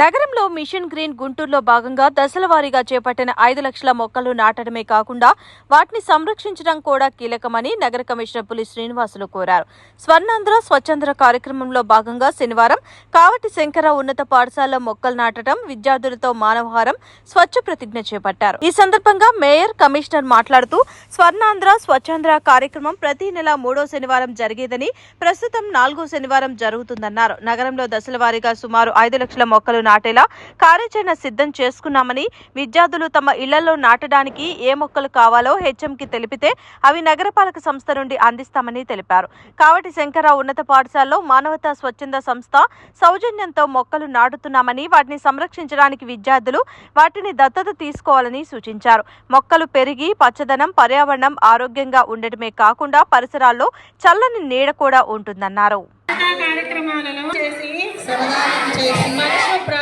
నగరంలో machine green గుంటూరులో భాగంగా దశల వారీగా చేపట్టిన ఐదు లక్షల మొక్కలు నాటడమే కాకుండా వాటిని సంరక్షించడం కూడా కీలకమని నగర కమిషనర్ పులి శ్రీనివాసులు కోరారు. స్వర్ణాంధ్ర స్వచ్ఛంద్ర కార్యక్రమంలో భాగంగా శనివారం కావటి శంకర ఉన్నత పాఠశాలలో మొక్కలు నాటడం విద్యార్థులతో మానవహారం స్వచ్ఛ ప్రతిజ్ఞ చేపట్టారు. ఈ సందర్భంగా మేయర్ కమిషనర్ మాట్లాడుతూ స్వర్ణాంధ్ర స్వచ్ఛాంధ్ర కార్యక్రమం ప్రతి నెల మూడో శనివారం జరిగేదని ప్రస్తుతం నాలుగో శనివారం జరుగుతుందన్నారు. నగరంలో దశల వారీగా సుమారు ఐదు లక్షల మొక్కలు నాటేలా కార్యాచరణ సిద్ధం చేసుకున్నామని విద్యార్థులు తమ ఇళ్ళలో నాటడానికి ఏ మొక్కలు కావాలో హెచ్ఎంకి తెలిపితే అవి నగరపాలక సంస్థ నుండి అందిస్తామని తెలిపారు. కావటి శంకర ఉన్నత పాఠశాలలో మానవతా స్వచ్ఛంద సంస్థ సౌజన్యంతో మొక్కలు నాటుతున్నామని వాటిని సంరక్షించడానికి విద్యార్థులు వాటిని దత్తత తీసుకోవాలని సూచించారు. మొక్కలు పెరిగి పచ్చదనం పర్యావరణం ఆరోగ్యంగా ఉండటమే కాకుండా పరిసరాల్లో చల్లని నీడ కూడా ఉంటుందన్నారు. కార్యక్రమాలను చేసి శ్రమదానం చేసి పరిశుభ్ర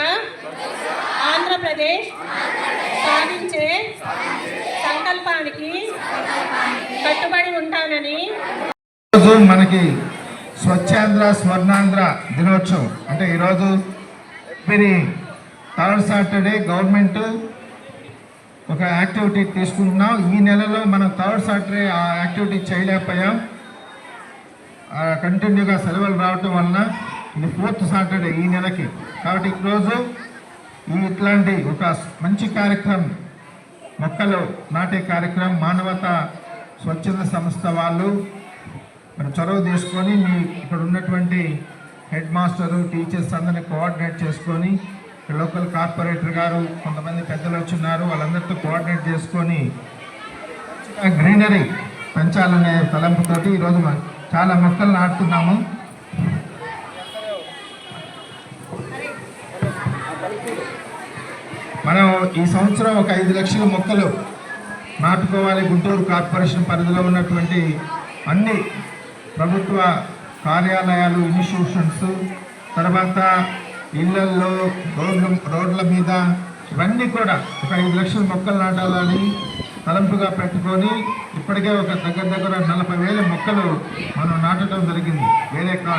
ఆంధ్రప్రదేశ్ సాధించే సంకల్పానికి కట్టుబడి ఉంటానని ఈరోజు మనకి స్వచ్ఛాంధ్ర స్వర్ణాంధ్ర దినోత్సవం. అంటే ఈరోజు మీరు థర్డ్ సాటర్డే గవర్నమెంట్ ఒక యాక్టివిటీ తీసుకుంటున్నాం. ఈ నెలలో మనం థర్డ్ సాటర్డే ఆ యాక్టివిటీ చేయలేకపోయాం. కంటిన్యూగా సెలవులు రావటం వలన ఇది ఫోర్త్ సాటర్డే ఈ నెలకి. కాబట్టి ఈరోజు ఈ ఇట్లాంటి ఒక మంచి కార్యక్రమం మొక్కలు నాటే కార్యక్రమం మానవత స్వచ్ఛంద సంస్థ వాళ్ళు మరి చొరవ తీసుకొని మీ ఇక్కడ ఉన్నటువంటి హెడ్ మాస్టరు టీచర్స్ అందరిని కోఆర్డినేట్ చేసుకొని లోకల్ కార్పొరేటర్ గారు కొంతమంది పెద్దలు వచ్చిన్నారు వాళ్ళందరితో కోఆర్డినేట్ చేసుకొని గ్రీనరీ పెంచాలనే తలంపుతోటి ఈరోజు మనం చాలా మొక్కలు నాటుతున్నాము మనం ఈ సంవత్సరం ఒక ఐదు లక్షల మొక్కలు నాటుకోవాలి. గుంటూరు కార్పొరేషన్ పరిధిలో ఉన్నటువంటి అన్ని ప్రభుత్వ కార్యాలయాలు ఇన్స్టిట్యూషన్స్ తర్వాత ఇళ్ళల్లో రోడ్ల రోడ్ల మీద ఇవన్నీ కూడా ఒక ఐదు లక్షల మొక్కలు నాటాలని తలంపుగా పెట్టుకొని ఇప్పటికే ఒక దగ్గర దగ్గర నలభై వేల మొక్కలు మనం నాటడం జరిగింది. వేరే కా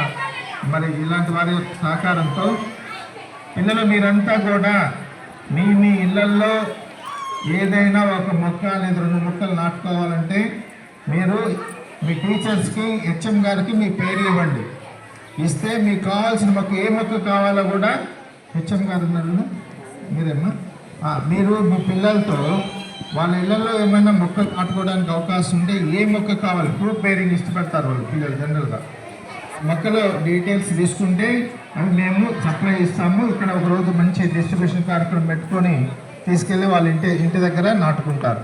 మరి ఇలాంటి వారి సహకారంతో. పిల్లలు మీరంతా కూడా మీ మీ ఇళ్ళల్లో ఏదైనా ఒక మొక్క లేదా రెండు మొక్కలు నాటుకోవాలంటే మీరు మీ టీచర్స్కి హెచ్ఎం గారికి మీ పేరు ఇవ్వండి. ఇస్తే మీకు కావాల్సిన మొక్క ఏ మొక్క కావాలో కూడా హెచ్ఎం గారు ఉన్నారు మీరేమ్మా మీరు మీ పిల్లలతో వాళ్ళ ఇళ్ళలో ఏమైనా మొక్కలు నాటుకోవడానికి అవకాశం ఉంటే ఏ మొక్క కావాలి? ఫ్రూట్ బేరింగ్ ఇష్టపడతారు వాళ్ళు పిల్లలు జనరల్గా. మొక్కలు డీటెయిల్స్ తీసుకుంటే అవి మేము సప్లై ఇస్తాము. ఇక్కడ ఒక రోజు మంచి డిస్ట్రిబ్యూషన్ కార్యక్రమం పెట్టుకొని తీసుకెళ్ళి వాళ్ళ ఇంటి ఇంటి దగ్గర నాటుకుంటారు.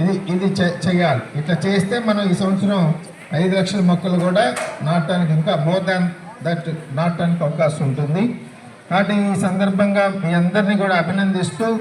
ఇది ఇది చె- చెయ్యాలి ఇట్లా చేస్తే మనం ఈ సంవత్సరం ఐదు లక్షల మొక్కలు కూడా నాటడానికి ఇంకా మోర్ దాన్ దట్ నాటడానికి అవకాశం ఉంటుంది. కాబట్టి ఈ సందర్భంగా మీ అందరినీ కూడా అభినందిస్తూ